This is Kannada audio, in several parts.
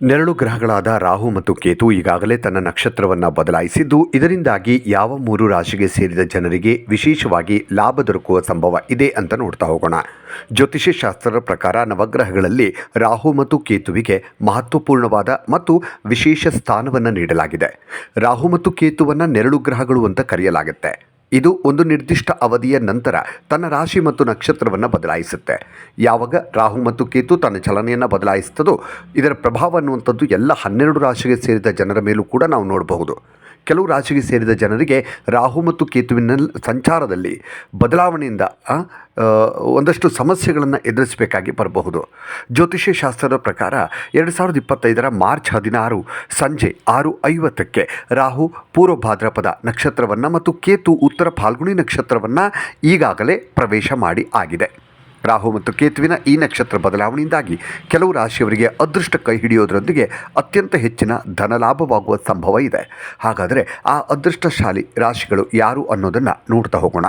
ನೆರಳು ಗ್ರಹಗಳಾದ ರಾಹು ಮತ್ತು ಕೇತು ಈಗಾಗಲೇ ತನ್ನ ನಕ್ಷತ್ರವನ್ನು ಬದಲಾಯಿಸಿದ್ದು, ಇದರಿಂದಾಗಿ ಯಾವ ಮೂರು ರಾಶಿಗೆ ಸೇರಿದ ಜನರಿಗೆ ವಿಶೇಷವಾಗಿ ಲಾಭ ದೊರಕುವ ಸಂಭವ ಇದೆ ಅಂತ ನೋಡ್ತಾ ಹೋಗೋಣ. ಜ್ಯೋತಿಷ್ಯ ಶಾಸ್ತ್ರದ ಪ್ರಕಾರ ನವಗ್ರಹಗಳಲ್ಲಿ ರಾಹು ಮತ್ತು ಕೇತುವಿಗೆ ಮಹತ್ವಪೂರ್ಣವಾದ ಮತ್ತು ವಿಶೇಷ ಸ್ಥಾನವನ್ನು ನೀಡಲಾಗಿದೆ. ರಾಹು ಮತ್ತು ಕೇತುವನ್ನು ನೆರಳು ಗ್ರಹಗಳು ಅಂತ ಕರೆಯಲಾಗುತ್ತೆ. ಇದು ಒಂದು ನಿರ್ದಿಷ್ಟ ಅವಧಿಯ ನಂತರ ತನ್ನ ರಾಶಿ ಮತ್ತು ನಕ್ಷತ್ರವನ್ನು ಬದಲಾಯಿಸುತ್ತೆ. ಯಾವಾಗ ರಾಹು ಮತ್ತು ಕೇತು ತನ್ನ ಚಲನೆಯನ್ನು ಬದಲಾಯಿಸ್ತದೋ, ಇದರ ಪ್ರಭಾವ ಅನ್ನುವಂಥದ್ದು ಎಲ್ಲ ಹನ್ನೆರಡು ರಾಶಿಗೆ ಸೇರಿದ ಜನರ ಮೇಲೂ ಕೂಡ ನಾವು ನೋಡಬಹುದು. ಕೆಲವು ರಾಶಿಗೆ ಸೇರಿದ ಜನರಿಗೆ ರಾಹು ಮತ್ತು ಕೇತುವಿನ ಸಂಚಾರದಲ್ಲಿ ಬದಲಾವಣೆಯಿಂದ ಒಂದಷ್ಟು ಸಮಸ್ಯೆಗಳನ್ನು ಎದುರಿಸಬೇಕಾಗಿ ಬರಬಹುದು. ಜ್ಯೋತಿಷ್ಯ ಶಾಸ್ತ್ರದ ಪ್ರಕಾರ ಎರಡು ಸಾವಿರದ ಇಪ್ಪತ್ತೈದರ ಮಾರ್ಚ್ ಹದಿನಾರು ಸಂಜೆ ಆರು ಐವತ್ತಕ್ಕೆ ರಾಹು ಪೂರ್ವ ಭಾದ್ರಪದ ನಕ್ಷತ್ರವನ್ನು ಮತ್ತು ಕೇತು ಉತ್ತರ ಫಾಲ್ಗುಣಿ ನಕ್ಷತ್ರವನ್ನು ಈಗಾಗಲೇ ಪ್ರವೇಶ ಮಾಡಿ ಆಗಿದೆ. ರಾಹು ಮತ್ತು ಕೇತುವಿನ ಈ ನಕ್ಷತ್ರ ಬದಲಾವಣೆಯಿಂದಾಗಿ ಕೆಲವು ರಾಶಿಯವರಿಗೆ ಅದೃಷ್ಟ ಕೈ ಹಿಡಿಯೋದರೊಂದಿಗೆ ಅತ್ಯಂತ ಹೆಚ್ಚಿನ ಧನಲಾಭವಾಗುವ ಸಂಭವ ಇದೆ. ಹಾಗಾದರೆ ಆ ಅದೃಷ್ಟಶಾಲಿ ರಾಶಿಗಳು ಯಾರು ಅನ್ನೋದನ್ನು ನೋಡ್ತಾ ಹೋಗೋಣ.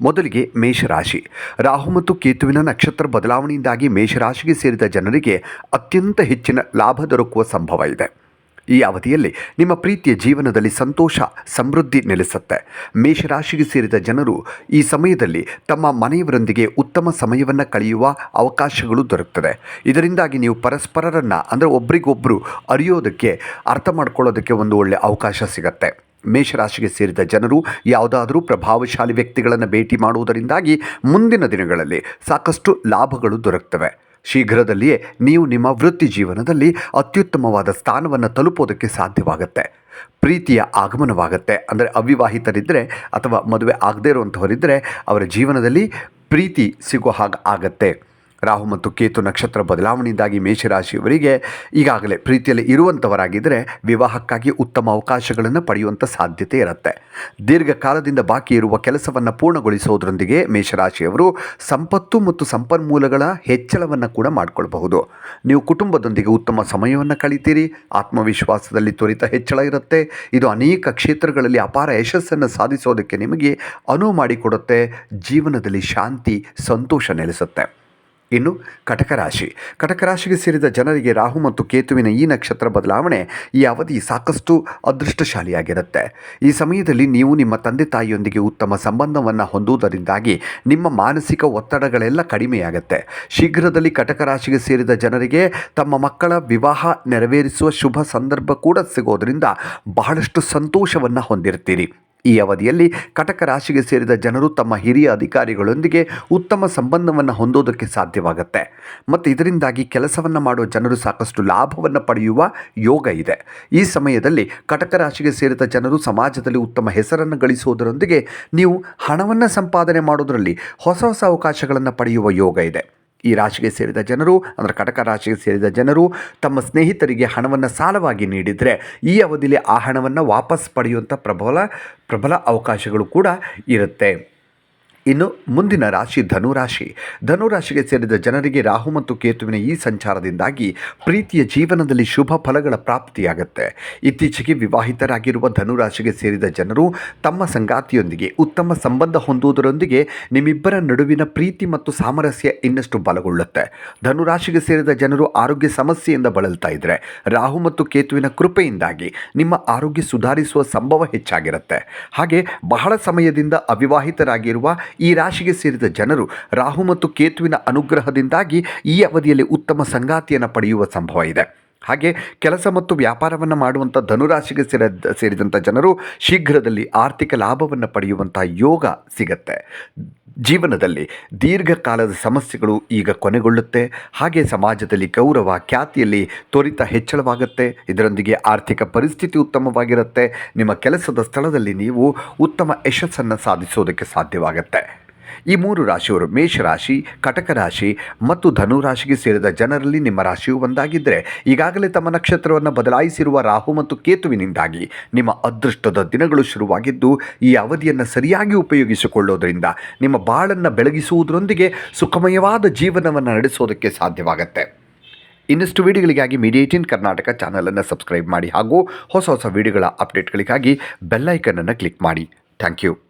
ಮೊದಲಿಗೆ ಮೇಷರಾಶಿ. ರಾಹು ಮತ್ತು ಕೇತುವಿನ ನಕ್ಷತ್ರ ಬದಲಾವಣೆಯಿಂದಾಗಿ ಮೇಷರಾಶಿಗೆ ಸೇರಿದ ಜನರಿಗೆ ಅತ್ಯಂತ ಹೆಚ್ಚಿನ ಲಾಭ ದೊರಕುವ ಸಂಭವ ಇದೆ. ಈ ಅವಧಿಯಲ್ಲಿ ನಿಮ್ಮ ಪ್ರೀತಿಯ ಜೀವನದಲ್ಲಿ ಸಂತೋಷ, ಸಮೃದ್ಧಿ ನೆಲೆಸುತ್ತೆ. ಮೇಷರಾಶಿಗೆ ಸೇರಿದ ಜನರು ಈ ಸಮಯದಲ್ಲಿ ತಮ್ಮ ಮನೆಯವರೊಂದಿಗೆ ಉತ್ತಮ ಸಮಯವನ್ನು ಕಳೆಯುವ ಅವಕಾಶಗಳು ದೊರಕುತ್ತದೆ ಇದರಿಂದಾಗಿ ನೀವು ಪರಸ್ಪರರನ್ನು, ಅಂದರೆ ಒಬ್ರಿಗೊಬ್ಬರು ಅರಿಯೋದಕ್ಕೆ, ಅರ್ಥ ಮಾಡ್ಕೊಳ್ಳೋದಕ್ಕೆ ಒಂದು ಒಳ್ಳೆಯ ಅವಕಾಶ ಸಿಗತ್ತೆ. ಮೇಷರಾಶಿಗೆ ಸೇರಿದ ಜನರು ಯಾವುದಾದರೂ ಪ್ರಭಾವಶಾಲಿ ವ್ಯಕ್ತಿಗಳನ್ನು ಭೇಟಿ ಮಾಡುವುದರಿಂದಾಗಿ ಮುಂದಿನ ದಿನಗಳಲ್ಲಿ ಸಾಕಷ್ಟು ಲಾಭಗಳು ದೊರಕ್ತವೆ. ಶೀಘ್ರದಲ್ಲಿಯೇ ನೀವು ನಿಮ್ಮ ವೃತ್ತಿ ಜೀವನದಲ್ಲಿ ಅತ್ಯುತ್ತಮವಾದ ಸ್ಥಾನವನ್ನು ತಲುಪೋದಕ್ಕೆ ಸಾಧ್ಯವಾಗುತ್ತೆ. ಪ್ರೀತಿಯ ಆಗಮನವಾಗುತ್ತೆ. ಅಂದರೆ ಅವಿವಾಹಿತರಿದ್ದರೆ ಅಥವಾ ಮದುವೆ ಆಗದೇ ಇರುವಂಥವರಿದ್ದರೆ ಅವರ ಜೀವನದಲ್ಲಿ ಪ್ರೀತಿ ಸಿಗೋ ಹಾಗೆ ಆಗತ್ತೆ. ರಾಹು ಮತ್ತು ಕೇತು ನಕ್ಷತ್ರ ಬದಲಾವಣೆಯಿಂದಾಗಿ ಮೇಷರಾಶಿಯವರಿಗೆ ಈಗಾಗಲೇ ಪ್ರೀತಿಯಲ್ಲಿ ಇರುವಂಥವರಾಗಿದ್ದರೆ ವಿವಾಹಕ್ಕಾಗಿ ಉತ್ತಮ ಅವಕಾಶಗಳನ್ನು ಪಡೆಯುವಂಥ ಸಾಧ್ಯತೆ ಇರುತ್ತೆ. ದೀರ್ಘಕಾಲದಿಂದ ಬಾಕಿ ಇರುವ ಕೆಲಸವನ್ನು ಪೂರ್ಣಗೊಳಿಸೋದ್ರೊಂದಿಗೆ ಮೇಷರಾಶಿಯವರು ಸಂಪತ್ತು ಮತ್ತು ಸಂಪನ್ಮೂಲಗಳ ಹೆಚ್ಚಳವನ್ನು ಕೂಡ ಮಾಡಿಕೊಳ್ಬಹುದು. ನೀವು ಕುಟುಂಬದೊಂದಿಗೆ ಉತ್ತಮ ಸಮಯವನ್ನು ಕಳಿತೀರಿ, ಆತ್ಮವಿಶ್ವಾಸದಲ್ಲಿ ತ್ವರಿತ ಹೆಚ್ಚಳ ಇರುತ್ತೆ, ಇದು ಅನೇಕ ಕ್ಷೇತ್ರಗಳಲ್ಲಿ ಅಪಾರ ಯಶಸ್ಸನ್ನು ಸಾಧಿಸೋದಕ್ಕೆ ನಿಮಗೆ ಅನುವು ಮಾಡಿಕೊಡುತ್ತೆ, ಜೀವನದಲ್ಲಿ ಶಾಂತಿ, ಸಂತೋಷ ನೆಲೆಸುತ್ತೆ. ಇನ್ನು ಕಟಕ ರಾಶಿ ಕಟಕ ರಾಶಿಗೆ ಸೇರಿದ ಜನರಿಗೆ ರಾಹು ಮತ್ತು ಕೇತುವಿನ ಈ ನಕ್ಷತ್ರ ಬದಲಾವಣೆ ಈ ಅವಧಿ ಸಾಕಷ್ಟು ಅದೃಷ್ಟಶಾಲಿಯಾಗಿರುತ್ತೆ. ಈ ಸಮಯದಲ್ಲಿ ನೀವು ನಿಮ್ಮ ತಂದೆ ತಾಯಿಯೊಂದಿಗೆ ಉತ್ತಮ ಸಂಬಂಧವನ್ನು ಹೊಂದುವುದರಿಂದಾಗಿ ನಿಮ್ಮ ಮಾನಸಿಕ ಒತ್ತಡಗಳೆಲ್ಲ ಕಡಿಮೆಯಾಗುತ್ತೆ. ಶೀಘ್ರದಲ್ಲಿ ಕಟಕ ರಾಶಿಗೆ ಸೇರಿದ ಜನರಿಗೆ ತಮ್ಮ ಮಕ್ಕಳ ವಿವಾಹ ನೆರವೇರಿಸುವ ಶುಭ ಸಂದರ್ಭ ಕೂಡ ಸಿಗೋದರಿಂದ ಬಹಳಷ್ಟು ಸಂತೋಷವನ್ನು ಹೊಂದಿರ್ತೀರಿ. ಈ ಅವಧಿಯಲ್ಲಿ ಕಟಕ ರಾಶಿಗೆ ಸೇರಿದ ಜನರು ತಮ್ಮ ಹಿರಿಯ ಅಧಿಕಾರಿಗಳೊಂದಿಗೆ ಉತ್ತಮ ಸಂಬಂಧವನ್ನು ಹೊಂದೋದಕ್ಕೆ ಸಾಧ್ಯವಾಗುತ್ತೆ. ಮತ್ತು ಇದರಿಂದಾಗಿ ಕೆಲಸವನ್ನು ಮಾಡುವ ಜನರು ಸಾಕಷ್ಟು ಲಾಭವನ್ನು ಪಡೆಯುವ ಯೋಗ ಇದೆ. ಈ ಸಮಯದಲ್ಲಿ ಕಟಕ ರಾಶಿಗೆ ಸೇರಿದ ಜನರು ಸಮಾಜದಲ್ಲಿ ಉತ್ತಮ ಹೆಸರನ್ನು ಗಳಿಸುವುದರೊಂದಿಗೆ ನೀವು ಹಣವನ್ನು ಸಂಪಾದನೆ ಮಾಡೋದರಲ್ಲಿ ಹೊಸ ಹೊಸ ಅವಕಾಶಗಳನ್ನು ಪಡೆಯುವ ಯೋಗ ಇದೆ. ಈ ರಾಶಿಗೆ ಸೇರಿದ ಜನರು, ಅಂದರೆ ಕಟಕ ರಾಶಿಗೆ ಸೇರಿದ ಜನರು, ತಮ್ಮ ಸ್ನೇಹಿತರಿಗೆ ಹಣವನ್ನು ಸಾಲವಾಗಿ ನೀಡಿದರೆ ಈ ಅವಧಿಯಲ್ಲಿ ಆ ಹಣವನ್ನು ವಾಪಸ್ ಪಡೆಯುವಂಥ ಪ್ರಬಲ ಪ್ರಬಲ ಅವಕಾಶಗಳು ಕೂಡ ಇರುತ್ತೆ. ಇನ್ನು ಮುಂದಿನ ರಾಶಿ ಧನುರಾಶಿ. ಧನುರಾಶಿಗೆ ಸೇರಿದ ಜನರಿಗೆ ರಾಹು ಮತ್ತು ಕೇತುವಿನ ಈ ಸಂಚಾರದಿಂದಾಗಿ ಪ್ರೀತಿಯ ಜೀವನದಲ್ಲಿ ಶುಭ ಫಲಗಳ ಪ್ರಾಪ್ತಿಯಾಗುತ್ತೆ. ಇತ್ತೀಚೆಗೆ ವಿವಾಹಿತರಾಗಿರುವ ಧನುರಾಶಿಗೆ ಸೇರಿದ ಜನರು ತಮ್ಮ ಸಂಗಾತಿಯೊಂದಿಗೆ ಉತ್ತಮ ಸಂಬಂಧ ಹೊಂದುವುದರೊಂದಿಗೆ ನಿಮ್ಮಿಬ್ಬರ ನಡುವಿನ ಪ್ರೀತಿ ಮತ್ತು ಸಾಮರಸ್ಯ ಇನ್ನಷ್ಟು ಬಲಗೊಳ್ಳುತ್ತೆ. ಧನುರಾಶಿಗೆ ಸೇರಿದ ಜನರು ಆರೋಗ್ಯ ಸಮಸ್ಯೆಯಿಂದ ಬಳಲ್ತಾ ಇದ್ದರೆ ರಾಹು ಮತ್ತು ಕೇತುವಿನ ಕೃಪೆಯಿಂದಾಗಿ ನಿಮ್ಮ ಆರೋಗ್ಯ ಸುಧಾರಿಸುವ ಸಂಭವ ಹೆಚ್ಚಾಗಿರುತ್ತೆ. ಹಾಗೆ ಬಹಳ ಸಮಯದಿಂದ ಅವಿವಾಹಿತರಾಗಿರುವ ಈ ರಾಶಿಗೆ ಸೇರಿದ ಜನರು ರಾಹು ಮತ್ತು ಕೇತುವಿನ ಅನುಗ್ರಹದಿಂದಾಗಿ ಈ ಅವಧಿಯಲ್ಲಿ ಉತ್ತಮ ಸಂಗಾತಿಯನ್ನು ಪಡೆಯುವ ಸಂಭವ ಇದೆ. ಹಾಗೆ ಕೆಲಸ ಮತ್ತು ವ್ಯಾಪಾರವನ್ನು ಮಾಡುವಂಥ ಧನುರಾಶಿಗೆ ಸೇರ ಸೇರಿದಂಥ ಜನರು ಶೀಘ್ರದಲ್ಲಿ ಆರ್ಥಿಕ ಲಾಭವನ್ನು ಪಡೆಯುವಂಥ ಯೋಗ ಸಿಗತ್ತೆ. ಜೀವನದಲ್ಲಿ ದೀರ್ಘಕಾಲದ ಸಮಸ್ಯೆಗಳು ಈಗ ಕೊನೆಗೊಳ್ಳುತ್ತೆ. ಹಾಗೆ ಸಮಾಜದಲ್ಲಿ ಗೌರವ, ಖ್ಯಾತಿಯಲ್ಲಿ ತ್ವರಿತ ಹೆಚ್ಚಳವಾಗುತ್ತೆ. ಇದರೊಂದಿಗೆ ಆರ್ಥಿಕ ಪರಿಸ್ಥಿತಿ ಉತ್ತಮವಾಗಿರುತ್ತೆ. ನಿಮ್ಮ ಕೆಲಸದ ಸ್ಥಳದಲ್ಲಿ ನೀವು ಉತ್ತಮ ಯಶಸ್ಸನ್ನು ಸಾಧಿಸೋದಕ್ಕೆ ಸಾಧ್ಯವಾಗುತ್ತೆ. ಈ ಮೂರು ರಾಶಿಯವರು ಮೇಷರಾಶಿ ಕಟಕ ರಾಶಿ ಮತ್ತು ಧನುರಾಶಿಗೆ ಸೇರಿದ ಜನರಲ್ಲಿ ನಿಮ್ಮ ರಾಶಿಯು ಒಂದಾಗಿದ್ದರೆ ಈಗಾಗಲೇ ತಮ್ಮ ನಕ್ಷತ್ರವನ್ನು ಬದಲಾಯಿಸಿರುವ ರಾಹು ಮತ್ತು ಕೇತುವಿನಿಂದಾಗಿ ನಿಮ್ಮ ಅದೃಷ್ಟದ ದಿನಗಳು ಶುರುವಾಗಿದ್ದು, ಈ ಅವಧಿಯನ್ನು ಸರಿಯಾಗಿ ಉಪಯೋಗಿಸಿಕೊಳ್ಳೋದರಿಂದ ನಿಮ್ಮ ಬಾಳನ್ನು ಬೆಳಗಿಸುವುದರೊಂದಿಗೆ ಸುಖಮಯವಾದ ಜೀವನವನ್ನು ನಡೆಸೋದಕ್ಕೆ ಸಾಧ್ಯವಾಗುತ್ತೆ. ಇನ್ನಷ್ಟು ವಿಡಿಯೋಗಳಿಗಾಗಿ ಮೀಡಿಯೇಟಿನ್ ಕರ್ನಾಟಕ ಚಾನಲನ್ನು ಸಬ್ಸ್ಕ್ರೈಬ್ ಮಾಡಿ ಹಾಗೂ ಹೊಸ ಹೊಸ ವಿಡಿಯೋಗಳ ಅಪ್ಡೇಟ್ಗಳಿಗಾಗಿ ಬೆಲ್ಲೈಕನನ್ನು ಕ್ಲಿಕ್ ಮಾಡಿ. Thank you.